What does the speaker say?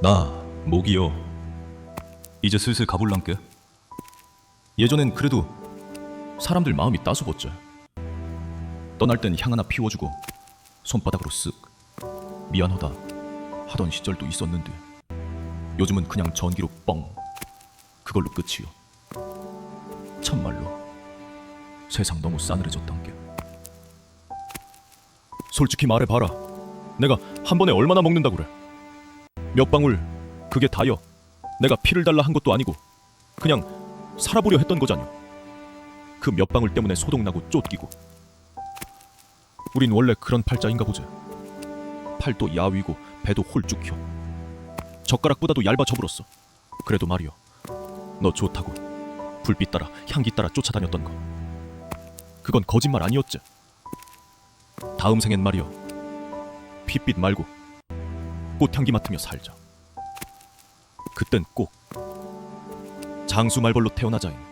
나 목이요. 이제 슬슬 가볼란께. 예전엔 그래도 사람들 마음이 따스웠지. 떠날 땐 향 하나 피워주고 손바닥으로 쓱 미안하다 하던 시절도 있었는데 요즘은 그냥 전기로 뻥 그걸로 끝이요. 참말로 세상 너무 싸늘해졌단 게. 솔직히 말해봐라. 내가 한 번에 얼마나 먹는다 그래. 몇 방울 그게 다여. 내가 피를 달라 한 것도 아니고 그냥 살아보려 했던 거잖여. 그몇 방울 때문에 소독나고 쫓기고. 우린 원래 그런 팔자인가 보지 팔도 야위고 배도 홀쭉혀. 젓가락보다도 얇아 접을었어. 그래도 말이여 너 좋다고 불빛 따라 향기 따라 쫓아다녔던 거. 그건 거짓말 아니었지. 다음 생엔 말이여 핏빛 말고 꽃향기 맡으며 살자. 그땐 꼭 장수 말벌로 태어나자잉.